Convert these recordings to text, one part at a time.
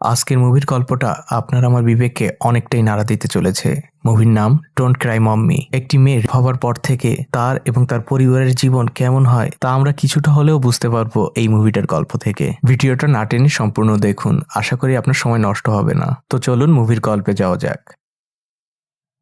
আজকের মুভির গল্পটা আপনার আমার বিবেককে অনেকটাই নাড়া দিতে চলেছে। মুভির নাম ডোন্ট ক্রাই মম্মি একটি মেয়ের হবার পর থেকে তার এবং তার পরিবারের জীবন কেমন হয় তা আমরা কিছুটা হলেও বুঝতে পারব এই মুভিটার গল্প থেকে। ভিডিওটা না টেনে সম্পূর্ণ দেখুন। আশা করি আপনার সময় নষ্ট হবে না। তো চলুন মুভির গল্পে যাওয়া যাক।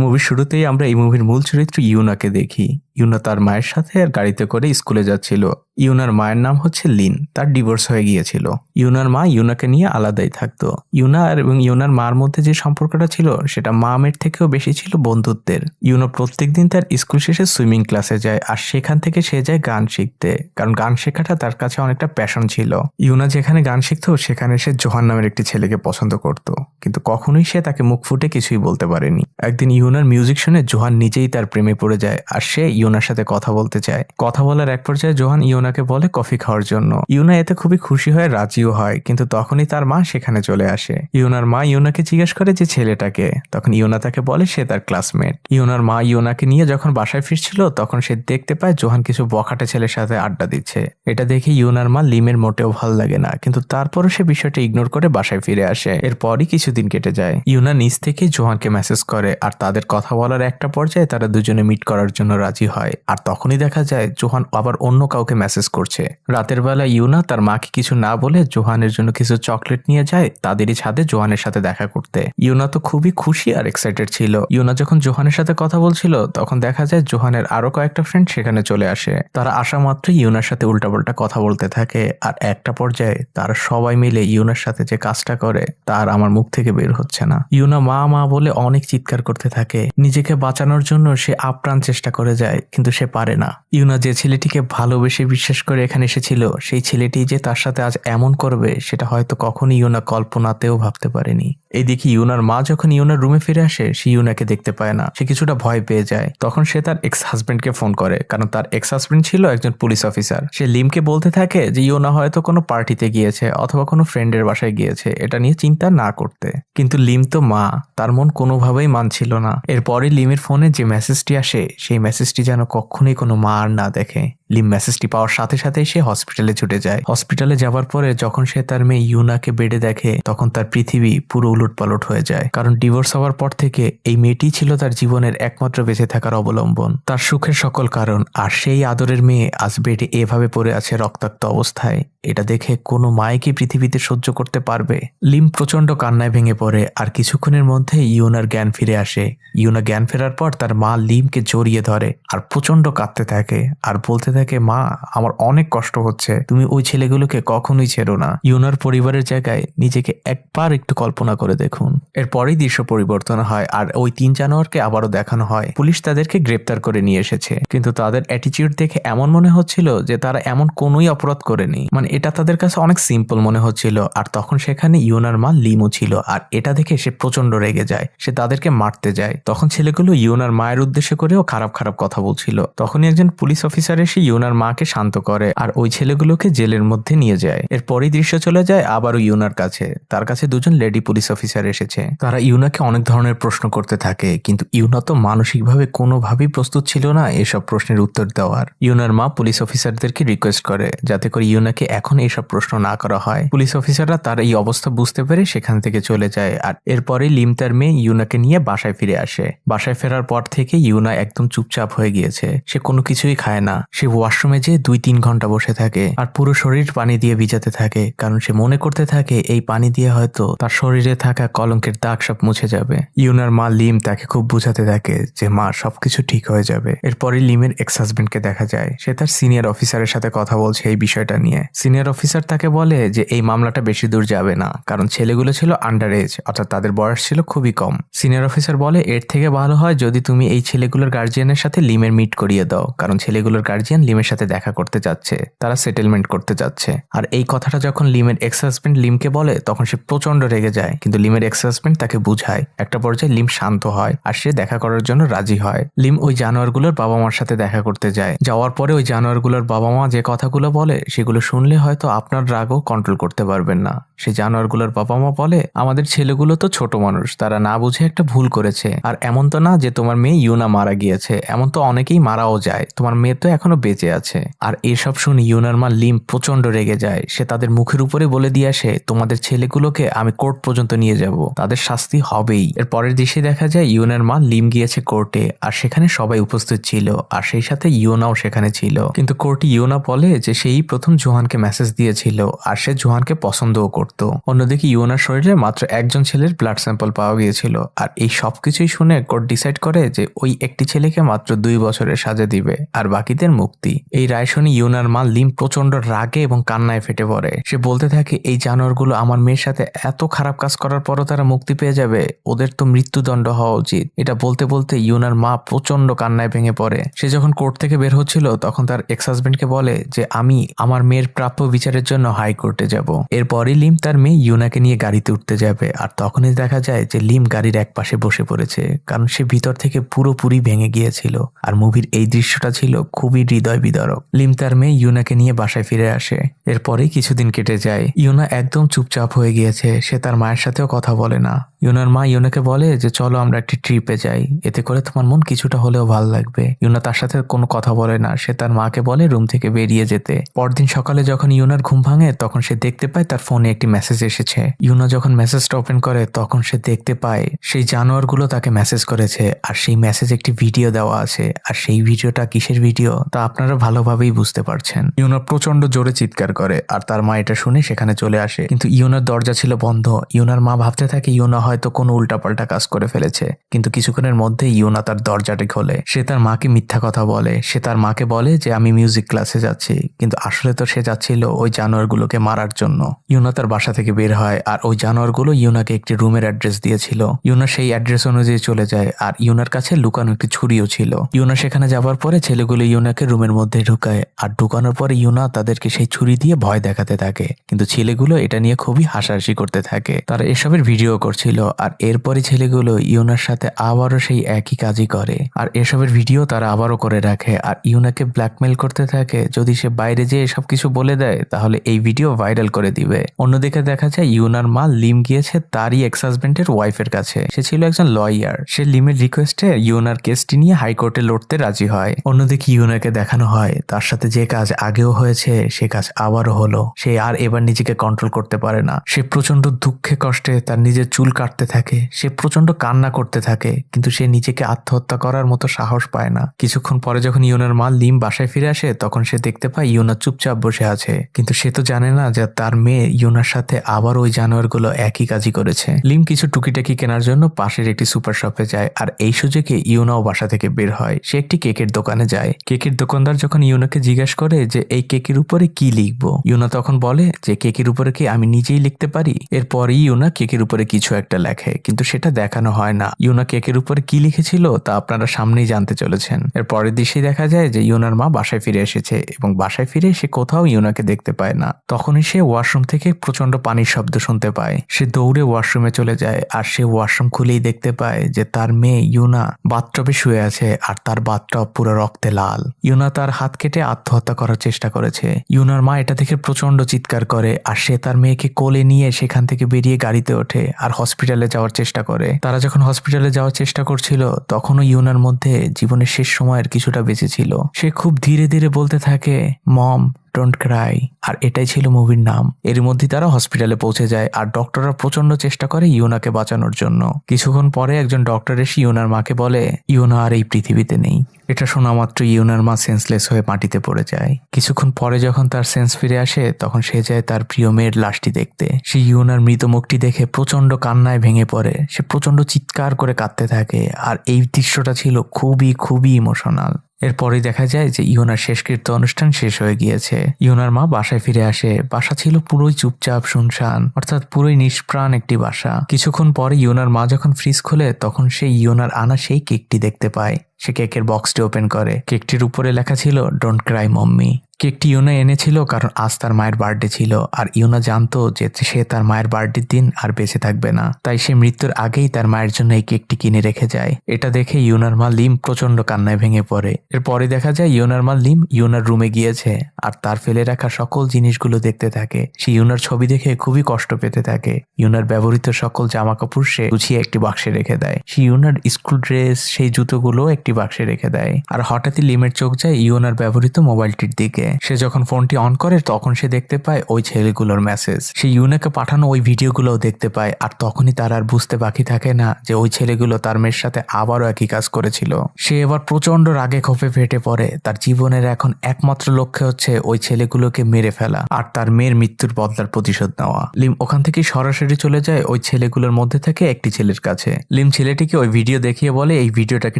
মুভির শুরুতেই আমরা এই মুভির মূল চরিত্র ইউনাকে দেখি। ইউনা তার মায়ের সাথে আর গাড়িতে করে স্কুলে যাচ্ছিল। ইউনার মায়ের নাম হচ্ছে লিন, তার ডিভোর্স হয়ে গিয়েছিল। ইউনার মা ইউনাকে নিয়ে আলাদাই থাকতো। ইউনা এবং ইউনার মার মধ্যে যে সম্পর্কটা ছিল, সেটা মা মেয়ের থেকেও বেশি ছিল বন্ধুত্বের। ইউনা প্রত্যেকদিন তার স্কুল শেষে সুইমিং ক্লাসে যায় আর সেখান থেকে সে যায় গান শিখতে। কারণ গান শেখাটা তার কাছে অনেকটা প্যাশন ছিল। ইউনা যেখানে গান শিখতো, সেখানে সে জোহান নামের একটি ছেলেকে পছন্দ করত। কিন্তু কখনোই সে তাকে মুখ ফুটে কিছুই বলতে পারেনি। একদিন ইউনার মিউজিক শুনে জোহান নিজেই তার প্রেমে পড়ে যায় আর সে ইউনার সাথে কথা বলতে চায়। কথা বলার এক পর্যায়ে জোহান ইউনাকে বলে কফি খাওয়ার জন্য। ইউনা এতে খুবই খুশি হয়ে রাজিও হয়, কিন্তু তখনই তার মা সেখানে চলে আসে। ইউনার মা ইউনাকে জিজ্ঞেস করে যে ছেলেটাকে। তখন ইউনা তাকে বলে সে তার ক্লাসমেট। ইউনার মা ইউনাকে নিয়ে যখন বাসায় ফিরছিল, তখন সে দেখতে পায় জোহান কিছু বখাটে ছেলের সাথে আড্ডা দিচ্ছে। এটা দেখে ইউনার মা লিমের মোটেও ভালো লাগে না, কিন্তু তারপরও সে বিষয়টা ইগনোর করে বাসায় ফিরে আসে। এরপরই কিছুদিন কেটে যায়। ইউনা নিজ থেকে জোহানকে মেসেজ করে, আর তাদের কথা বলার একটা পর্যায়ে তারা দুজনে মিট করার জন্য রাজি হয়। আর তখনই দেখা যায় জোহান আবার অন্য কাউকে মেসেজ করছে। রাতের বেলা ইউনা তার মাকে কিছু না বলে জোহানের জন্য কিছু চকলেট নিয়ে যায় তাদেরই ছাদে জোহানের সাথে দেখা করতে। ইউনা তো খুবই খুশি আর এক্সাইটেড ছিল। ইউনা যখন জোহানের সাথে কথা বলছিল তখন দেখা যায় জোহানের আরও কয়েকটা ফ্রেন্ড সেখানে চলে আসে। তারা আসা মাত্রই ইউনার সাথে উল্টাপাল্টা কথা বলতে থাকে। আর একটা পর্যায়ে তারা সবাই মিলে ইউনার সাথে যে কাজটা করে তার আমার মুখ থেকে বের হচ্ছে না। ইউনা মা মা বলে অনেক চিৎকার করতে থাকে। নিজেকে বাঁচানোর জন্য সে আপ্রাণ চেষ্টা করে যায়, কিন্তু সে পারে না। ইউনা যে ছেলেটিকে ভালোবেসে বিশ্বাস করে এখানে এসেছিল, সেই ছেলেটি যে তার সাথে আজ এমন করবে, সেটা হয়তো কখনই ইউনা কল্পনাতেও ভাবতে পারেনি। এইদিকে ইউনার মা যখন ইউনার রুমে ফিরে আসে, সে ইউনাকে দেখতে পায় না। সে কিছুটা ভয় পেয়ে যায়। তখন সে তার এক্স হাজবেন্ডকে ফোন করে, কারণ তার এক্স হাজবেন্ড ছিল একজন পুলিশ অফিসার সে লিমকে বলতে থাকে যে, ইউনা হয়তো কোনো পার্টিতে গিয়েছে অথবা কোনো ফ্রেন্ডের বাসায় গিয়েছে। এটা নিয়ে চিন্তা না করতে। কিন্তু লিম তো মা, তার মন কোনোভাবেই মানছিল না। এরপরে লিমের ফোনে যে মেসেজটি আসে, সেই মেসেজটি যেন কখনোই কোনো মা আর না দেখে। লিম মেসেজটি পাওয়ার সাথে সাথে সে হসপিটালে ছুটে যায়। হসপিটালে যাওয়ার পরে যখন সে তার মেয়ে ইউনাকে বেডে দেখে, তখন তার পৃথিবী পুরো উলট পালট হয়ে যায়। কারণ ডিভোর্স হওয়ার পর থেকে এই মেয়েটি ছিল তার জীবনের একমাত্র বেঁচে থাকার অবলম্বন। তার সুখের সকল কারণ আর সেই আদরের মেয়ে আজ বেডে এভাবে পড়ে আছে রক্তাক্ত অবস্থায়। এটা দেখে কোনো মায়ে পৃথিবীতে সহ্য করতে পারবে? লিম প্রচণ্ড কান্নায় ভেঙে পড়ে আর কিছুক্ষণের মধ্যে ইউনার জ্ঞান ফিরে আসে। ইউনা জ্ঞান ফেরার পর তার মা লিমকে জড়িয়ে ধরে আর প্রচণ্ড কাঁদতে থাকে আর বলতে থাকে, মা, আমার অনেক কষ্ট হচ্ছে। তুমি ওই ছেলেগুলোকে কখনোই ছেড়ো না। ইউনার পরিবারের জায়গায় নিজেকে একবার একটু কল্পনা করে দেখুন। এরপরেই দৃশ্য পরিবর্তন হয় আর ওই তিন জানোয়ারকে আবারও দেখানো হয়। পুলিশ তাদেরকে গ্রেপ্তার করে নিয়ে এসেছে। কিন্তু তাদের অ্যাটিচিউড দেখে এমন মনে হচ্ছিল যে তারা এমন কোনোই অপরাধ করেনি। মানে এটা তাদের কাছে অনেক সিম্পল মনে হচ্ছিল। আর তখন সেখানে ইউনার মা লিমু ছিল। আর এটা দেখে সে প্রচণ্ড রেগে যায়। সে তাদেরকে মারতে যায়। তখন ছেলেগুলো ইউনার মায়ের উদ্দেশ্যে করেও খারাপ খারাপ কথা বলছিল। তখনই একজন পুলিশ অফিসার এসে ইউনার মাকে শান্ত করে আর ওই ছেলেগুলোকে জেলের মধ্যে নিয়ে যায়। এরপরই দৃশ্য চলে যায় আবারও ইউনার কাছে। তার কাছে দুজন লেডি পুলিশ অফিসার এসেছে। তারা ইউনাকে অনেক ধরনের প্রশ্ন করতে থাকে। কিন্তু ইউনা তো মানসিকভাবে কোনোভাবেই প্রস্তুত ছিল না এসব প্রশ্নের উত্তর দেওয়ার। ইউনার মা পুলিশ অফিসারদেরকে রিকোয়েস্ট করে, যাতে করে ইউনাকে এখন এইসব প্রশ্ন না করা হয়। পুলিশ অফিসাররা তার এই অবস্থা বুঝতে পেরে সেখান থেকে চলে যায় আর এরপরে লিম তার মেয়ে ইউনাকে নিয়ে বাসায় ফিরে আসে। বাসায় ফেরার পর থেকে ইউনা একদম চুপচাপ হয়ে গিয়েছে। সে কোনো কিছুই খায় না। সে ওয়াশরুমে যেয়ে দুই তিন ঘণ্টা বসে থাকে আর পুরো শরীর পানি দিয়ে ভিজাতে থাকে, কারণ সে মনে করতে থাকে এই পানি দিয়ে হয়তো তার শরীরে থাকা কলঙ্কের দাগ সব মুছে যাবে। ইউনার মা লিম তাকে খুব বুঝাতে থাকে যে, মা, সবকিছু ঠিক হয়ে যাবে। এরপরে লিমের এক্স হাজবেন্ডকে দেখা যায়। সে তার সিনিয়র অফিসারের সাথে কথা বলছে এই বিষয়টা নিয়ে। সিনিয়র অফিসার তাকে বলে যে এই মামলাটা বেশি দূর যাবে না, কারণ ছেলেগুলো ছিল আন্ডার এজ অর্থাৎ তাদের বয়স ছিল খুবই কম। সিনিয়র অফিসার বলে, এর থেকে ভালো হয় যদি তুমি এই ছেলেগুলোর গার্জিয়ানের সাথে লিমের মিট করিয়ে দাও, কারণ ছেলেগুলোর গার্জিয়ান লিমের সাথে দেখা করতে যাচ্ছে, তারা সেটেলমেন্ট করতে যাচ্ছে। আর এই কথাটা যখন লিমের এক্স হাজবেন্ড লিমকে বলে, তখন সে প্রচণ্ড রেগে যায়, কিন্তু লিমের এক্স হাজবেন্ড তাকে বুঝায়। একটা পর্যায়ে লিম শান্ত হয়, আর সে দেখা করার জন্য রাজি হয়। লিম ওই জানোয়ারগুলোর বাবা মার সাথে দেখা করতে যায়। যাওয়ার পরে ওই জানোয়ারগুলোর বাবা মা যে কথাগুলো বলে, সেগুলো শুনলে হয়তো আপনার রাগও কন্ট্রোল করতে পারবেন না। সেই জানোয়ারগুলোর বাবা মা বলে, আমাদের ছেলেগুলো তো ছোট মানুষ, তারা না বুঝে একটা ভুল করেছে। আর এমন তো না যে তোমার মেয়ে ইউনা মারা গিয়েছে, এমন তো অনেকেই মারাও যায়। তোমার মেয়ে তো এখনও বেঁচে আছে। আর এসব শুনে ইউনার মা লিম প্রচণ্ড রেগে যায়। সে তাদের মুখের উপরে বলে দিয়ে আসে, তোমাদের ছেলেগুলোকে আমি কোর্ট পর্যন্ত নিয়ে যাব। তাদের শাস্তি হবেই। এর পরের দৃশ্যে দেখা যায় ইউনার মা লিম গিয়েছে কোর্টে, আর সেখানে সবাই উপস্থিত ছিল, আর সেই সাথে ইউনাও সেখানে ছিল। কিন্তু কোর্টে ইউনা বলে যে, সেই প্রথম জোহানকে মেসেজ দিয়েছিল, আর সে জোহানকে পছন্দও করত। অন্যদিকে ইউনার শরীরে মাত্র একজন ছেলের ব্লাড স্যাম্পল পাওয়া গিয়েছিল। আর এই সবকিছুই শুনে কোর্ট ডিসাইড করে যে ওই একটি ছেলেকে মাত্র দুই বছরের সাজা দিবে আর বাকিদের মুক্তি। এই রায় শুনে ইউনার মা লিম প্রচণ্ড রাগে এবং কান্নায় ফেটে পড়ে। সে বলতে থাকে, এই জানোয়ারগুলো আমার মেয়ের সাথে এত খারাপ কাজ করার পরও তারা মুক্তি পেয়ে যাবে। ওদের তো মৃত্যুদণ্ড হওয়া উচিত। এটা বলতে বলতে ইউনার মা প্রচণ্ড কান্নায় ভেঙে পড়ে। সে যখন কোর্ট থেকে বের হচ্ছিল, তখন তার এক্স হাজবেন্ডকে বলে যে, আমি আমার মেয়ের প্রাপ্য বিচারের জন্য হাইকোর্টে যাব। এরপরই লিম তার মেয়ে ইউনাকে নিয়ে গাড়িতে উঠতে যাবে, আর তখনই দেখা যায় যে লিম গাড়ির এক পাশে বসে পড়েছে, কারণ সে ভিতর থেকে পুরোপুরি ভেঙে গিয়েছিল, আর মুভির এই দৃশ্যটা ছিল খুবই হৃদয় বিদারক লিম তার মেয়ে ইউনাকে নিয়ে বাসায় ফিরে আসে। এরপরেই কিছুদিন কেটে যায়। ইউনা একদম চুপচাপ হয়ে গিয়েছে, সে তার মায়ের সাথেও কথা বলে না। ইউনার মা ইউনাকে বলে যে, চলো আমরা একটি ট্রিপে যাই। এতে করে তোমার মন কিছুটা হলেও ভালো লাগবে। ইউনা তার সাথে কোনো কথা বলে না, সে তার মাকে বলে রুম থেকে বেরিয়ে যেতে। পরদিন সকালে যখন ইউনার ঘুম ভাঙে, তখন সে দেখতে পায় তার ফোনে একটি মেসেজ এসেছে। ইউনা যখন মেসেজটা ওপেন করে, তখন সে দেখতে পায়, সেই জানোয়ারগুলো তাকে মেসেজ করেছে, আর সেই মেসেজ একটি ভিডিও দেওয়া আছে, আর সেই ভিডিওটা কিসের ভিডিও তা আপনারা ভালোভাবেই বুঝতে পারছেন। ইউনো প্রচণ্ড জোরে চিৎকার করে, আর তার মা এটা শুনে সেখানে চলে আসে। কিন্তু ইউনার দরজা ছিল বন্ধ। ইউনার মা ভাবতে থাকে ইউনা হয়তো কোনো উল্টাপাল্টা কাজ করে ফেলেছে। কিন্তু কিছুক্ষণের মধ্যে ইউনা তার দরজাটি খোলে। সে তার মাকে মিথ্যা কথা বলে। সে তার মাকে বলে যে, আমি মিউজিক ক্লাসে যাচ্ছি। কিন্তু আসলে তো সে যাচ্ছিল ওই জানোয়ারগুলোকে মারার জন্য। ইউনা তার বাসা থেকে বের হয়, আর ওই জানোয়ারগুলো ইউনাকে একটি রুমের অ্যাড্রেস দিয়েছিল। ইউনা সেই অ্যাড্রেস অনুযায়ী চলে যায়, আর ইউনার কাছে লুকানো একটি ছুরিও ছিল। ইউনা সেখানে যাবার পরে ছেলেগুলো ইউনাকে রুমের মধ্যে ঢুকায়, আর ঢুকানোর পরে ইউনা তাদেরকে সেই ছুরি দিয়ে ভয় দেখাতে থাকে। কিন্তু ছেলেগুলো এটা নিয়ে খুবই হাসাহাসি করতে থাকে। তারা এসবের ভিডিও করছিল, আর এরপরে ছেলেগুলো ইউনার সাথে আবারও সেই একই কাজই করে। আর এসবের ভিডিও তারা আবারও করে রাখে, আর ইউনাকে ব্ল্যাকমেল করতে থাকে। যদি সে বাইরে যেয়ে সব কিছু বলে দেয়, তাহলে এই ভিডিও ভাইরাল করে দিবে। অন্যদিকে দেখা যায় ইউনার মা লিম গিয়েছে তারই এক্স হাজবেন্ডের ওয়াইফের কাছে। সে ছিল একজন লয়ার সে লিমের রিকোয়েস্টে ইউনার কেসটি নিয়ে হাইকোর্টে লড়তে রাজি হয়। অন্যদিকে ইউনাকে দেখানো হয়, তার সাথে যে কাজ আগেও হয়েছে, সে কাজ আবারও হলো। সে আর এবার নিজেকে কন্ট্রোল করতে পারে না। সে প্রচণ্ড দুঃখে কষ্টে তার নিজের চুল কাটতে থাকে। সে প্রচণ্ড কান্না করতে থাকে, কিন্তু সে নিজেকে আত্মহত্যা করার মতো সাহস পায় না। কিছুক্ষণ পরে যখন ইউনার মা লিম বাসায় ফিরে আসে, তখন সে দেখতে পায় ইউনা চুপচাপ বসে আছে। কিন্তু সে তো জানে না যে তার মেয়ে ইউনার সাথে আবার ওই জানোয়ারগুলো একই কাজই করেছে। লিম কিছু টুকিটাকি কেনার জন্য পাশের একটি সুপার শপে যায় আর এই সুযোগে ইউনাও বাসা থেকে বের হয়। সে একটি কেকের দোকানে যায়। কেকের দোকানদার যখন ইউনাকে জিজ্ঞাসা করে যে, এই কেকের উপরে কি লিখব? ইউনা তখন বলে যে, কেকের উপরে কি আমি নিজেই লিখতে পারি? এরপরই ইউনা কেকের উপরে কিছু একটা লেখে, কিন্তু সেটা দেখানো হয় না। ইউনা কেকের উপরে কি লিখেছিল তা আপনারা সামনেই জানতে চলেছেন। এর পরের দৃশ্যে দেখা যায় যে, ইউনার মা বাসায় ফিরে এসেছে এবং বাসায় ফিরে সে কোথাও ইউনাকে দেখতে পায় না। তখনই সে ওয়াশরুম থেকে প্রচণ্ড পানির শব্দ শুনতে পায়। সে দৌড়ে ওয়াশরুমে চলে যায় আর সে ওয়াশরুম খুলেই দেখতে পায় যে তার মেয়ে ইউনা বাথটবে শুয়ে আছে আর তার বাথটব পুরো রক্তে লাল। ইউনা তার হাত কেটে আত্মহত্যা করার চেষ্টা করেছে। ইউনার মা এটা দেখে প্রচণ্ড চিৎকার করে আর সে তার মেয়েকে কোলে নিয়ে সেখান থেকে বেরিয়ে গাড়িতে ওঠে আর হসপিটালে যাওয়ার চেষ্টা করে। তারা যখন হসপিটালে যাওয়ার চেষ্টা করছিল, তখনও ইউনার মধ্যে জীবনের শেষ সময়ের কিছুটা বেঁচে ছিল। সে খুব ধীরে ধীরে বলতে থাকে, মম ডোন্ট ক্রাই আর এটাই ছিল মুভির নাম। এর মধ্যে তারা হসপিটালে পৌঁছে যায় আর ডক্টররা প্রচণ্ড চেষ্টা করে ইউনাকে বাঁচানোর জন্য। কিছুক্ষণ পরে একজন ডক্টর এসে ইউনার মাকে বলে, ইউনা আর এই পৃথিবীতে নেই। এটা শোনা মাত্র ইউনার মা সেন্সলেস হয়ে মাটিতে পড়ে যায়। কিছুক্ষণ পরে যখন তার সেন্স ফিরে আসে, তখন সে যায় তার প্রিয় মেয়ের লাশটি দেখতে। সে ইউনার মৃত মুখটি দেখে প্রচণ্ড কান্নায় ভেঙে পড়ে। সে প্রচণ্ড চিৎকার করে কাঁদতে থাকে। আর এই দৃশ্যটা ছিল খুবই খুবই ইমোশনাল এরপরে দেখা যায় যে ইয়নার শেষকৃত্য অনুষ্ঠান শেষ হয়ে গিয়েছে। ইয়নার মা বাসায় ফিরে আসে। বাসা ছিল পুরোই চুপচাপ, শুনশান, অর্থাৎ পুরোই নিষ্প্রাণ একটি বাসা। কিছুক্ষণ পরে ইয়নার মা যখন ফ্রিজ খোলে, তখন সে ইয়োনার আনা সেই কেকটি দেখতে পায়। সে কেকের বক্সটি ওপেন করে। কেকটির উপরে লেখা ছিল ডোন্ট ক্রাই মম্মি কেকটি ইউনা এনেছিল কারণ আজ তার মায়ের বার্থডে ছিল, আর ইউনা জানতো যে সে তার মায়ের বার্থডের দিন আর বেঁচে থাকবে না। তাই সে মৃত্যুর আগেই তার মায়ের জন্য এই কেকটি কিনে রেখে যায়। এটা দেখে ইউনার মা লিম প্রচণ্ড কান্নায় ভেঙে পড়ে। এরপরে দেখা যায় ইউনার মা লিম ইউনার রুমে গিয়েছে, আর তার ফেলে রাখা সকল জিনিসগুলো দেখতে থাকে। সে ইউনার ছবি দেখে খুবই কষ্ট পেতে থাকে। ইউনার ব্যবহৃত সকল জামা কাপড় সে গুছিয়ে একটি বাক্সে রেখে দেয়। সে ইউনার স্কুল ড্রেস সেই জুতোগুলো একটি বাক্সে রেখে দেয়। আর হঠাৎই লিমের চোখ যায় ইউনার ব্যবহৃত মোবাইলটির দিকে। সে যখন ফোনটি অন করে, তখন সে দেখতে পায় ওই ছেলেগুলোর মেসেজ। সে ইউনাকে পাঠানো ওই ভিডিওগুলোও দেখতে পায়, আর তখনই তার আর বুঝতে বাকি থাকে না যে ওই ছেলেগুলো তার মেয়ের সাথে আবারও একই কাজ করেছিল। সে এবার প্রচণ্ড রাগে ক্ষোভে ফেটে পড়ে। তার জীবনের এখন একমাত্র লক্ষ্য হচ্ছে ওই ছেলেগুলোকে মেরে ফেলা আর তার মেয়ের মৃত্যুর বদলার প্রতিশোধ নেওয়া। লিম ওখান থেকে সরাসরি চলে যায় ওই ছেলেগুলোর মধ্যে থেকে একটি ছেলের কাছে। লিম ছেলেটিকে ওই ভিডিও দেখিয়ে বলে, এই ভিডিওটাকে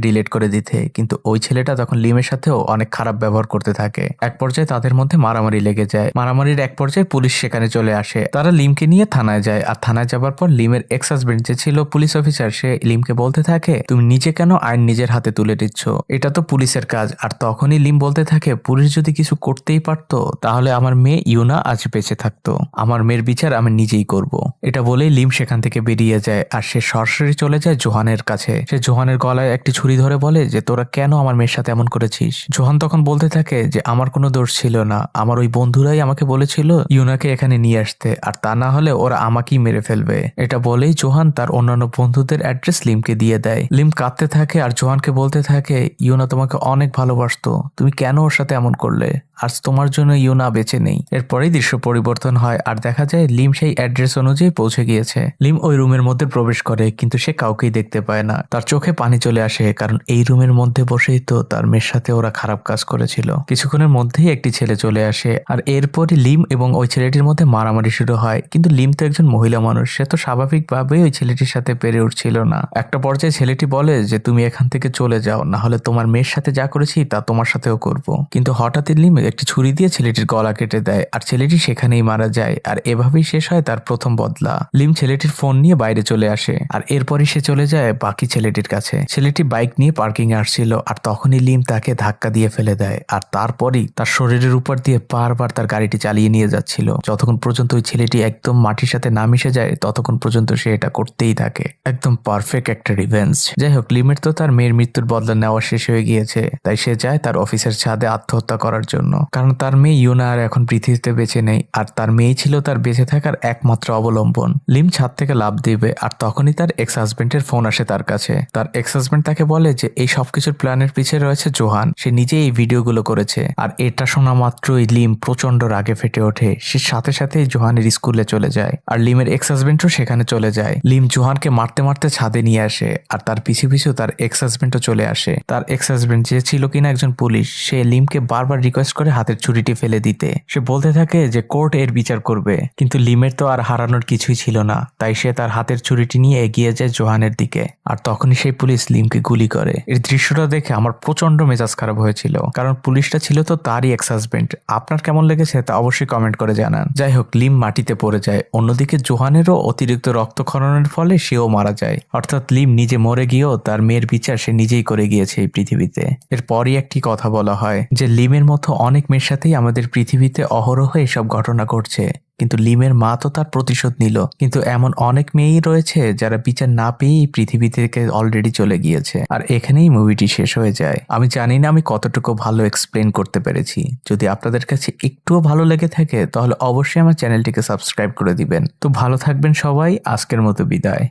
ডিলিট করে দিতে। কিন্তু ওই ছেলেটা তখন লিমের সাথেও অনেক খারাপ ব্যবহার করতে থাকে, এক পর্যায়ে তাদের মধ্যে মারামারি লেগে যায়। মারামারির এক পর্যায়ে পুলিশ সেখানে চলে আসে। তারা লিমকে নিয়ে থানায় যায়। আর থানায় যাবার পর লিমের এক্স হাজবেন্ড যে ছিল পুলিশ অফিসার সে লিমকে বলতে থাকে, তুমি নিজে কেন আইন নিজের হাতে তুলে দিচ্ছ? এটা তো পুলিশের কাজ। আর তখনই লিম বলতে থাকে, পুলিশ যদি কিছু করতেই পারতো, তাহলে আমার মেয়ে ইউনা আজ বেঁচে থাকতো। আমার মেয়ের বিচার আমি নিজেই করব। এটা বলেই লিম সেখান থেকে বেরিয়ে যায়। আর সে সরাসরি চলে যায় জোহানের কাছে। সে জোহানের গলায় একটি ছুরি ধরে বলে যে তোরা কেন আমার মেয়ের সাথে এমন করেছিস? জোহান তখন বলতে থাকে যে আমার কোনো দোষ ছিল না। আমার ওই বন্ধুরাই আমাকে বলেছিল ইউনাকে এখানে নিয়ে আসতে, আর তা না হলে ওরা আমাকেই মেরে ফেলবে। এটা বলেই জোহান তার অন্যান্য বন্ধুদের অ্যাড্রেস লিমকে দিয়ে দেয়। লিম কাঁদতে থাকে আর জোহানকে বলতে থাকে, ইউনা তোমাকে অনেক ভালোবাসতো। তুমি কেন ওর সাথে এমন করলে? আজ তোমার জন্য ইউনা বেঁচে নেই। এরপরেই দৃশ্য পরিবর্তন হয়, আর দেখা যায় লিম সেই অ্যাড্রেস অনুযায়ী পৌঁছে গিয়েছে। লিম ওই রুমের মধ্যে প্রবেশ করে, কিন্তু সে কাউকেই দেখতে পায় না। তার চোখে পানি চলে আসে, কারণ এই রুমের মধ্যে বসেই তো তার মেয়ের সাথে ওরা খারাপ কাজ করেছিল। কিছুক্ষণের মধ্যেই একটি ছেলে চলে আসে, আর এরপরই লিম এবং ওই ছেলেটির মধ্যে মারামারি শুরু হয়। কিন্তু লিম তো একজন মহিলা মানুষ, সে তো স্বাভাবিকভাবেই ওই ছেলেটির সাথে পেরে উঠছিল না। একটা পর্যায়ে ছেলেটি বলে যে, তুমি এখান থেকে চলে যাও না হলে তোমার মেয়ের সাথে যা করেছি, তা তোমার সাথেও করব। কিন্তু হঠাৎই লিম একটি ছুরি দিয়ে ছেলেটির গলা কেটে দেয়, আর ছেলেটি সেখানেই মারা যায়, আর এভাবেই শেষ হয় তার প্রথম বদলা। লিম ছেলেটির ফোন নিয়ে বাইরে চলে আসে, আর এরপরই সে চলে যায় বাকি ছেলেটির কাছে। ছেলেটি বাইক নিয়ে পার্কিং আসছিল, আর তখনই লিম তাকে ধাক্কা দিয়ে ফেলে দেয়, আর তারপরই তার শরীরের উপর দিয়ে বারবার তার গাড়িটি চালিয়ে নিয়ে যাচ্ছিল। যতক্ষণ পর্যন্ত ওই ছেলেটি একদম মাটির সাথে না মিশে যায়, ততক্ষণ পর্যন্ত সে এটা করতেই থাকে। একদম পারফেক্ট একটা রিভেন্স যাই হোক, লিমের তো তার মেয়ের মৃত্যুর বদলা নেওয়া শেষ হয়ে গিয়েছে, তাই সে যায় তার অফিসের ছাদে আত্মহত্যা করার জন্য। কারণ তার মেয়ে ইউনা আর এখন পৃথিবীতে বেঁচে নেই, আর তার মেয়ে ছিল তার বেঁচে থাকার একমাত্র অবলম্বন। লিম ছাদ থেকে লাভ দিবে, আর তখনই তার এক্স হাজবেন্ডের ফোন আসে তার কাছে। তার এক্স হাজবেন্ড তাকে বলে যে, এই সবকিছুর প্ল্যানের পিছিয়ে রয়েছে জোহান, সে নিজে এই ভিডিওগুলো করেছে। আর এটা শোনা মাত্রই লিম প্রচণ্ড রাগে ফেটে ওঠে। সে সাথে সাথে জোহানের স্কুলে চলে যায়, আর লিমের এক্স হাজবেন্ডও সেখানে চলে যায়। লিম জোহানকে মারতে মারতে ছাদে নিয়ে আসে, আর তার পিছু পিছু তার এক্স হাজবেন্ডও চলে আসে। তার এক্স হাজবেন্ড যে ছিল কিনা একজন পুলিশ, সে লিমকে বারবার রিকোয়েস্ট করে হাতের ছুরিটি ফেলে দিতে। সে বলতে থাকে যে, কোর্ট এর বিচার করবে। কিন্তু লিমের তো আর হারানোর কিছুই ছিল না। তাই সে তার হাতের ছুরিটি নিয়ে এগিয়ে যায় জোহানের দিকে। আর তখনই সেই পুলিশ লিমকে গুলি করে। এর দৃশ্যটা দেখে আমার প্রচণ্ড মেজাজ খারাপ হয়েছিল। কারণ পুলিশটা ছিল তো তারই এক্স হাজবেন্ড আপনার কেমন লেগেছে তা অবশ্যই কমেন্ট করে জানান। যাই হোক, লিম মাটিতে পড়ে যায়। অন্যদিকে জোহানেরও অতিরিক্ত রক্তক্ষরণের ফলে সেও মারা যায়। অর্থাৎ লিম নিজে মরে গিয়েও তার মেয়ের বিচার সে নিজেই করে গিয়েছে এই পৃথিবীতে। এরপরই একটি কথা বলা হয় যে, লিমের মতো অনেক মেয়ের সাথেই আমাদের পৃথিবীতে অহরহ এসব ঘটনা ঘটছে। কিন্তু লিমের মা তো তার প্রতিশোধ নিল। কিন্তু এমন অনেক মেয়েই রয়েছে যারা বিচার না পেয়েই পৃথিবী থেকে অলরেডি চলে গিয়েছে। আর এখানেই মুভিটি শেষ হয়ে যায়। আমি জানি না আমি কতটুকু ভালো এক্সপ্লেন করতে পেরেছি। যদি আপনাদের কাছে একটুও ভালো লেগে থাকে, তাহলে অবশ্যই আমার চ্যানেলটিকে সাবস্ক্রাইব করে দিবেন। তো ভালো থাকবেন সবাই। আজকের মতো বিদায়।